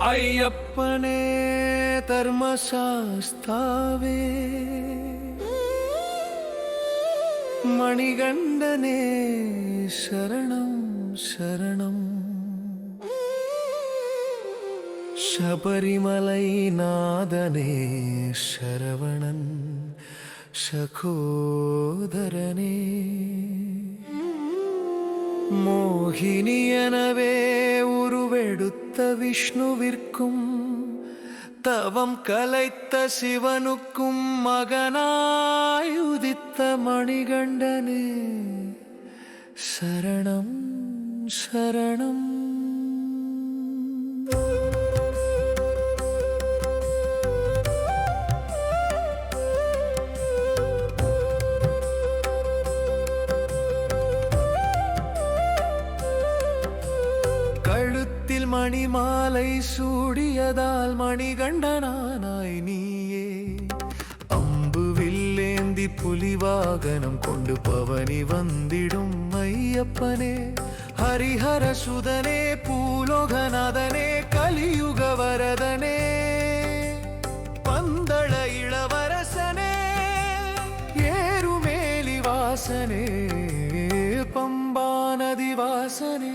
ஐயப்பனே தர்மசாஸ்தாவே. மணிகண்டனே சரணம் சரணம். சபரிமலை நாதனே சரவணன் ശഖോദരനേ மோகினியனவே உருவெடுத்த விஷ்ணுவிற்கும் தவம் கலைத்த சிவனுக்கும் மகனாய் உதித்த மணிகண்டனே சரணம் சரணம் மணி மாலை சூடியதால் மணிகண்டனானாய் நீயே. அம்பு வில்லேந்தி புலி வாகனம் கொண்டு பவனி வந்திடும் ஐயப்பனே. ஹரிஹர சுதனே பூலோகநாதனே கலியுக வரதனே. பந்தள இளவரசனே ஏறுமேலி வாசனே பம்பா நதி வாசனே.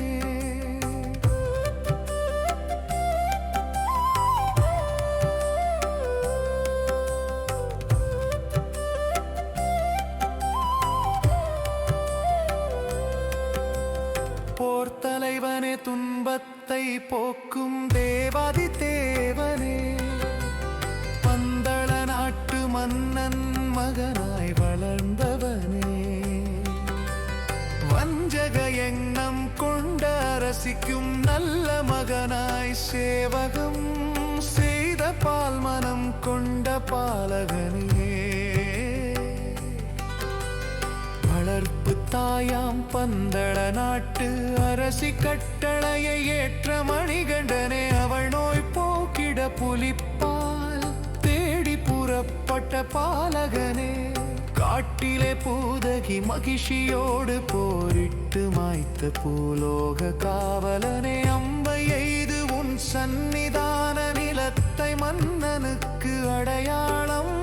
போக்கும் தேவாதி தேவனே. பந்தள நாட்டு மன்னன் மகனாய் வளர்ந்தவனே. வஞ்சக எண்ணம் கொண்ட ரசிக்கும் நல்ல மகனாய் சேவகம் செய்த பால் மனம் கொண்ட பாலகனே. தாயாம் பந்தள நாட்டு அரசி கட்டளையை ஏற்ற மணிகண்டனே அவள் நோய் போக்கிட புலிப்பால் தேடி புறப்பட்ட பாலகனே. காட்டிலே பூதகி மகிழ்ச்சியோடு போரிட்டு மாய்த்த பூலோக காவலனே அம்பை எய்து உன் சந்நிதான நிலத்தை மன்னனுக்கு அடையாளம்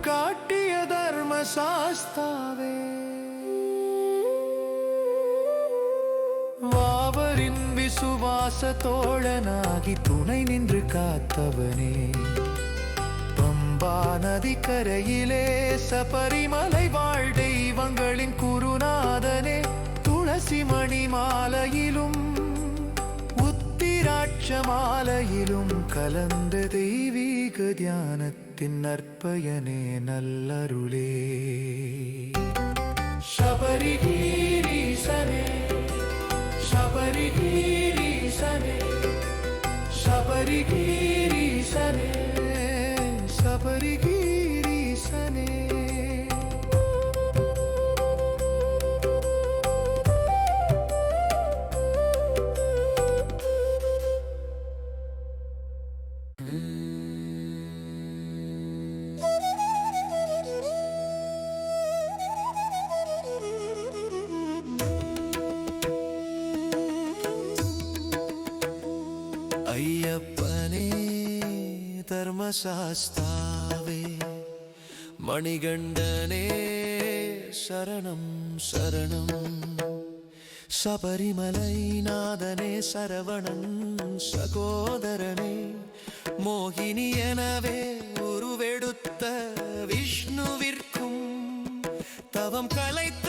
காட்டிய தர்ம சாஸ்தாவே. விசுவாச தோழனாகி துணை நின்று காத்தவனே. பம்பா நதிக்கரையிலே சபரிமலை வாழ் தெய்வங்களின் குருநாதனே. துளசி மணி மாலையிலும் உத்திராட்ச மாலையிலும் கலந்த தெய்வீக தியானத்தின் நற்பயனே நல்லருளே. சாஸ்தாவே. மணிகண்டனே சரணம் சரணம். சபரிமலை நாதனே சரவணன் சகோதரனே. மோகினி எனவே உருவெடுத்த விஷ்ணுவிற்கும் தவம் கலைத்த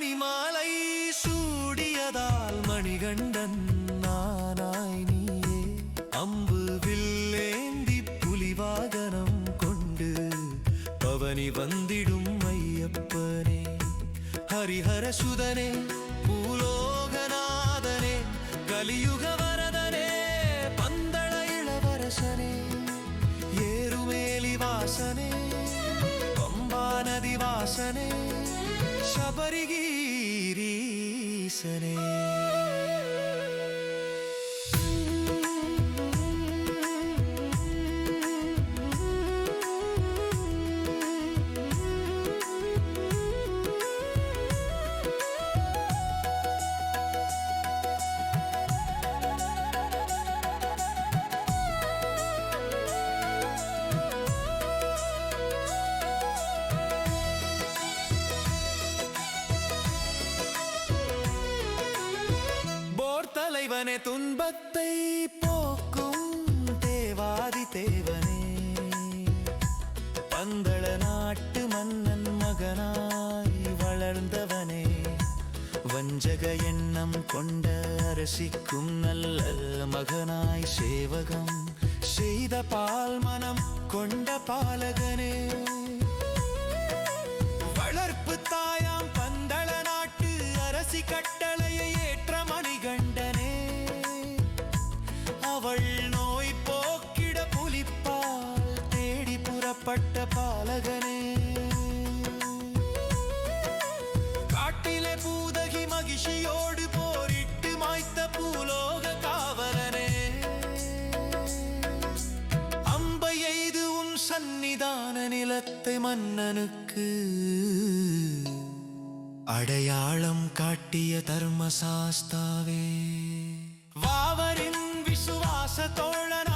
மணி மாலை சூடியதால் மணிகண்டன் நானாய் நீயே. அம்பு வில்லேந்தி புலிவாகனம் கொண்டு பவனி வந்திடும் ஐயப்பனே. ஹரிஹர சுதனே பூலோகநாதனே கலியுக வரதனே பந்தள இளவரசனே ஏறுமேலி வாசனே பம்பா நதி வாசனே சபரிகீரீசனே City. தலைவனே துன்பத்தை போக்கும் தேவாதி தேவனே. பந்தள நாட்டு மன்னன் மகனாய் வளர்ந்தவனே. வஞ்சக எண்ணம் கொண்ட அரசிக்கும் நல்ல மகனாய் சேவகம் செய்த பால் மனம் கொண்ட பாலகனே. பட்ட பாலகனே. காட்டிலே பூதகி மகிஷியோடு போரிட்டு மாய்த்த பூலோக காவலனே. அம்பை எய்து உன் சந்நிதான நிலத்தை மன்னனுக்கு அடையாளம் காட்டிய தர்மசாஸ்தாவே. வாவரின் விசுவாச தோழன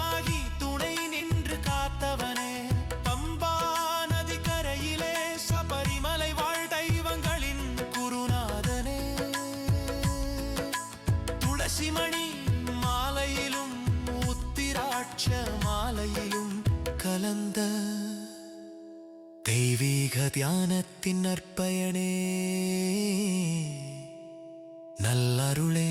தெய்வீக தியானத்தின் நற்பயனே நல்லருளே.